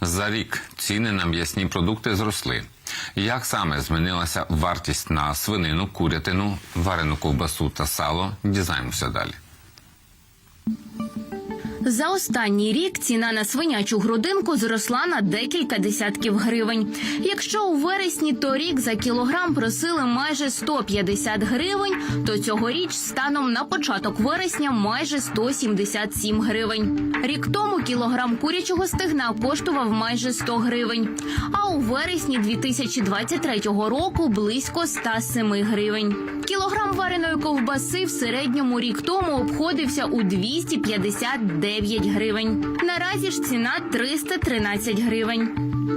За рік ціни на м'ясні продукти зросли. Як саме змінилася вартість на свинину, курятину, варену ковбасу та сало? Дізнаємося далі. За останній рік ціна на свинячу грудинку зросла на декілька десятків гривень. Якщо у вересні торік за кілограм просили майже 150 гривень, то цьогоріч станом на початок вересня майже 177 гривень. Рік тому кілограм курячого стегна коштував майже 100 гривень, а у вересні 2023 року близько 107 гривень. Кілограм вареної ковбаси в середньому рік тому обходився у 259 гривень. Наразі ж ціна 313 гривень.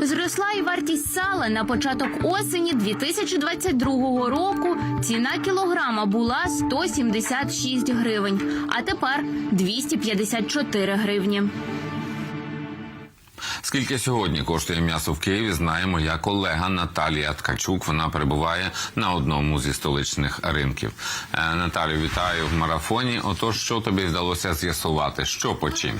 Зросла і вартість сала на початок осені 2022 року. Ціна кілограма була 176 гривень, а тепер 254 гривні. Скільки сьогодні коштує м'ясо в Києві, Знає моя колега Наталія Ткачук. Вона перебуває на одному зі столичних ринків. Е, Наталію, вітаю в марафоні. Отож, що тобі вдалося з'ясувати? Що по чим?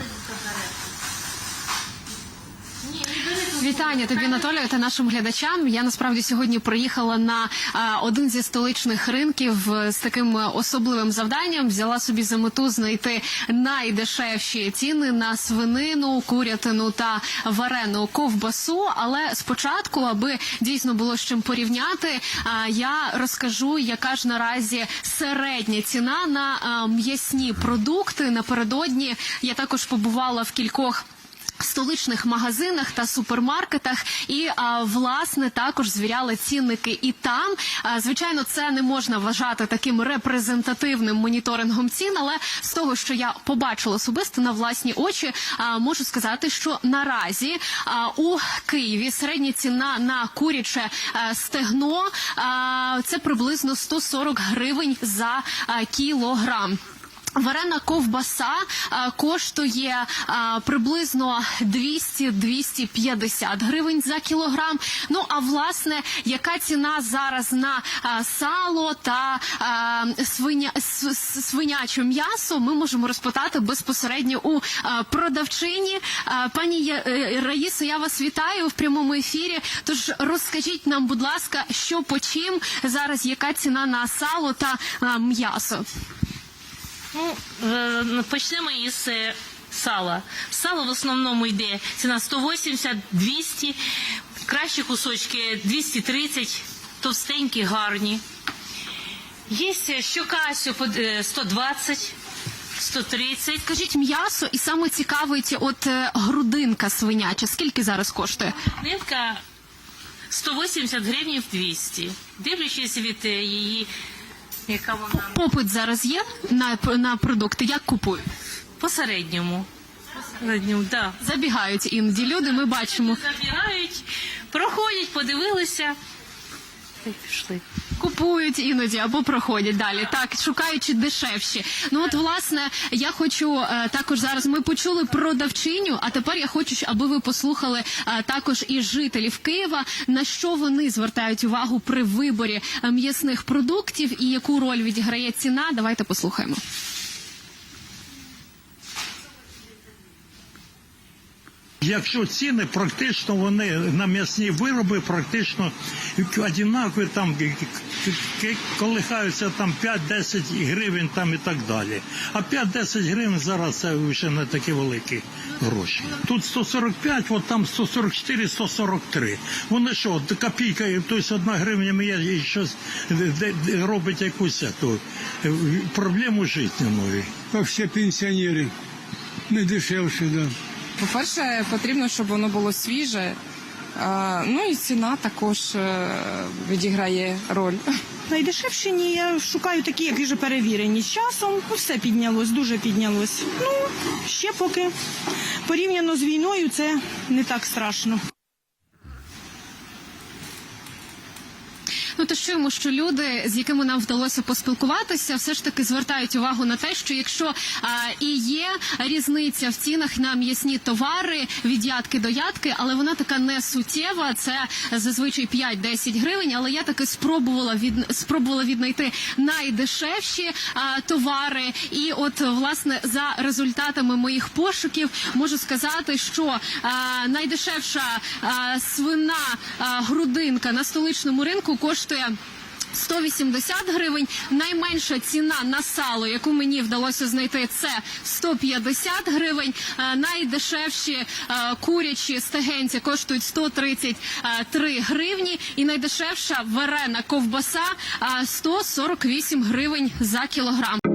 Вітання тобі, Анатолію, та нашим глядачам. Я насправді сьогодні приїхала на один зі столичних ринків е, з таким е, особливим завданням. Взяла собі за мету знайти найдешевші ціни на свинину, курятину та варену ковбасу. Але спочатку, аби дійсно було з чим порівняти, я розкажу, яка ж наразі середня ціна на м'ясні продукти. Напередодні я також побувала в кількох столичних магазинах та супермаркетах, і а, власне також звіряли цінники і там. А, звичайно, це не можна вважати таким репрезентативним моніторингом цін, але з того, що я побачила особисто на власні очі, а, можу сказати, що наразі а, у Києві середня ціна на куряче а, стегно а, це приблизно 140 гривень за а, кілограм. Варена ковбаса а, коштує а, приблизно 200-250 гривень за кілограм. Ну а власне, яка ціна зараз на а, сало та а, свиня, с- м'ясо, ми можемо розпитати безпосередньо у продавчині. Пані Я- е, Раїсо, я вас вітаю в прямому ефірі. Тож розкажіть нам, будь ласка, що по чим зараз, яка ціна на сало та м'ясо? Ну, е, почнемо із е, сала. Сало в основному йде ціна 180, 200, кращі кусочки 230, товстенькі, гарні. Є е, 120, 130. Скажіть м'ясо, і саме цікавить, от е, грудинка свиняча. Скільки зараз коштує? Нитка 180 гривень 200. Дивлячись від її, яка вона Попит зараз є на, на продукти. Як купують? по середньому. Середньому, да. Забігають іноді люди. Ми бачимо, Забігають, проходять, подивилися. Та й пішли. Купують іноді або проходять далі. Так, шукаючи дешевші. Ну от власне, я хочу е, також зараз. Ми почули продавчиню, а тепер я хочу, аби ви послухали е, також і жителів Києва, на що вони звертають увагу при виборі е, м'ясних продуктів і яку роль відіграє ціна. Давайте послухаємо. Якщо ціни практично вони на м'ясні вироби практично однакові, там колихаються там 5-10 гривень там і так далі. А 5-10 гривень зараз це вже не такі великі гроші. Тут 145, от там 144, 143. Вони що, копійка, тобто одна гривня мені щось робить якусь ту, проблему життєвої. Как все пенсионеры. Не дешевше, да. По-перше, потрібно, щоб воно було свіже. Ну і ціна також е, відіграє роль. Найдешевші ні, я шукаю такі, які вже перевірені. З часом ну, все піднялось, дуже піднялось. Ну, ще поки порівняно з війною це не так страшно. Ну то чуємо, що люди, з якими нам вдалося поспілкуватися, все ж таки звертають увагу на те, що якщо а, і є різниця в цінах на м'ясні товари від ядки до ядки, але вона така не суттєва. Це зазвичай 5-10 гривень. Але я таки спробувала від спробувала віднайти найдешевші а, товари. І от власне за результатами моїх пошуків можу сказати, що а, найдешевша а, свина а, грудинка на столичному ринку коштує. 180 гривень. Найменша ціна на сало, яку мені вдалося знайти, це 150 гривень. Е, Найдешевші е, курячі стегенці коштують 133 гривні. І найдешевша варена ковбаса е, 148 гривень за кілограм.